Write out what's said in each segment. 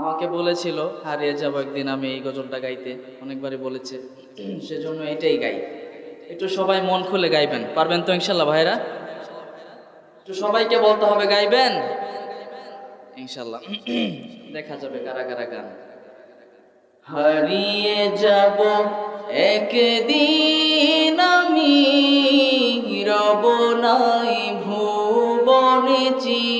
আমাকে বলেছিল, হারিয়ে যাব একদিন আমি এই গজলটা গাইতে। অনেকবারই বলেছে। সেজন্য এটাই গাই। একটু সবাই মন খুলে গাইবেন। পারবেন তো ইনশাল্লাহ ভাইরা একটু সবাইকে বলতে হবে, গাইবেন? ইনশাল্লাহ। দেখা যাবে কারা কারা গান। হারিয়ে যাব একদিন আমি, রব নাই ভুবনে চিরদিন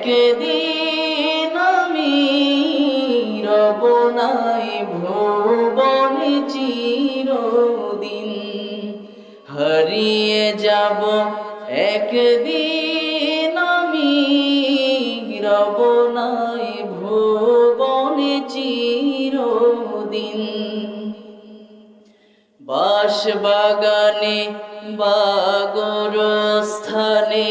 একদিন আমি রব নাই ভুবনে চিরদিন। হারিয়ে যাব একদিন আমি রব নাই ভুবনে চিরদিন। বাস বাগানে বাগর স্থানে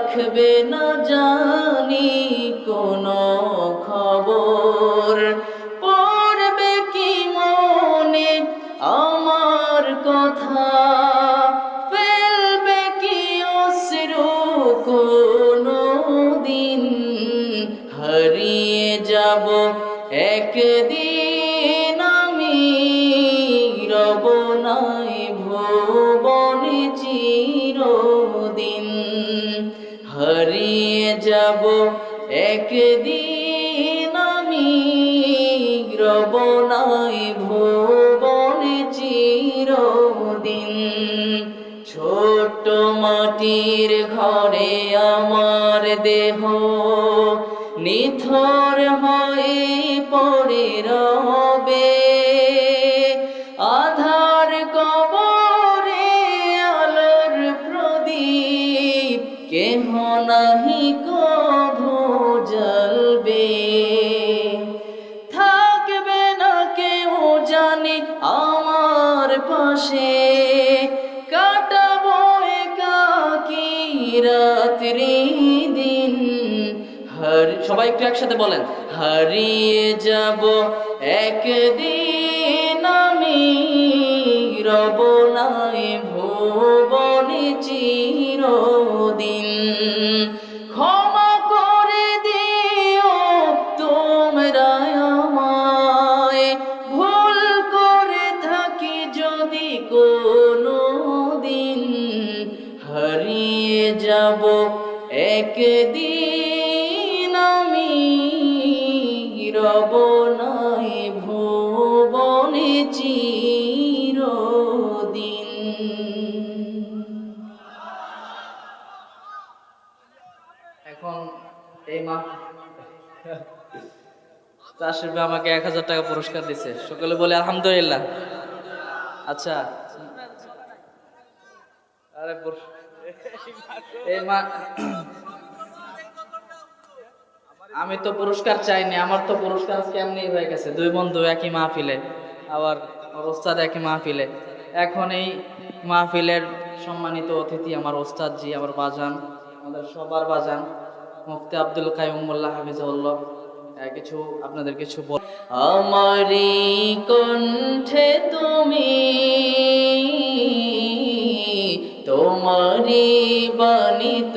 রাখবে না জানি কোনো খবর। পড়বে কি মনে আমার কথা? একদিন আমি রব নাই ভুবনে চিরদিন। ছোট মাটির ঘরে আমার দেহ, নিথর হয়ে পড়ে রবে। আধার কবরে আলোর প্রদীপ, কেহ নাহি আমার পাশে কাটাবো একাকি রাত্রি দিন। হার, সবাই একটু একসাথে বলেন। হারিয়ে যাব একদিন আমি রব নাই ভুবনে চিরদিন যাব। একদিন আমি রব নাই ভুবনে চিরদিন। এখন এই মা ভাই আমাকে এক হাজার টাকা পুরস্কার দিছে। সকলে বলে, আলহামদুলিল্লাহ। আচ্ছা। আরে আমি তো পুরস্কার চাইনি আমার তো পুরস্কার আজকে এমনি হয়ে গেছে? দুই বন্ধু একই মাহফিলে আবার ওস্তাদ একই মাহফিলে। এখন এই মাহফিলের সম্মানিত অতিথি আমার ওস্তাদ জি আমার বাজান আমাদের সবার বাজান মুফতি আব্দুল কাইমুল্লাহ আহ, কিছু আপনাদের কিছু বল আমারি কণ্ঠে তুমি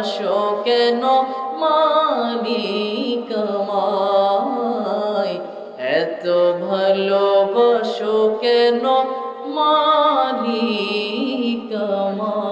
আরশ কেন মালিক আমায় এত ভালো ভালোবাসো কেন মালিক কমা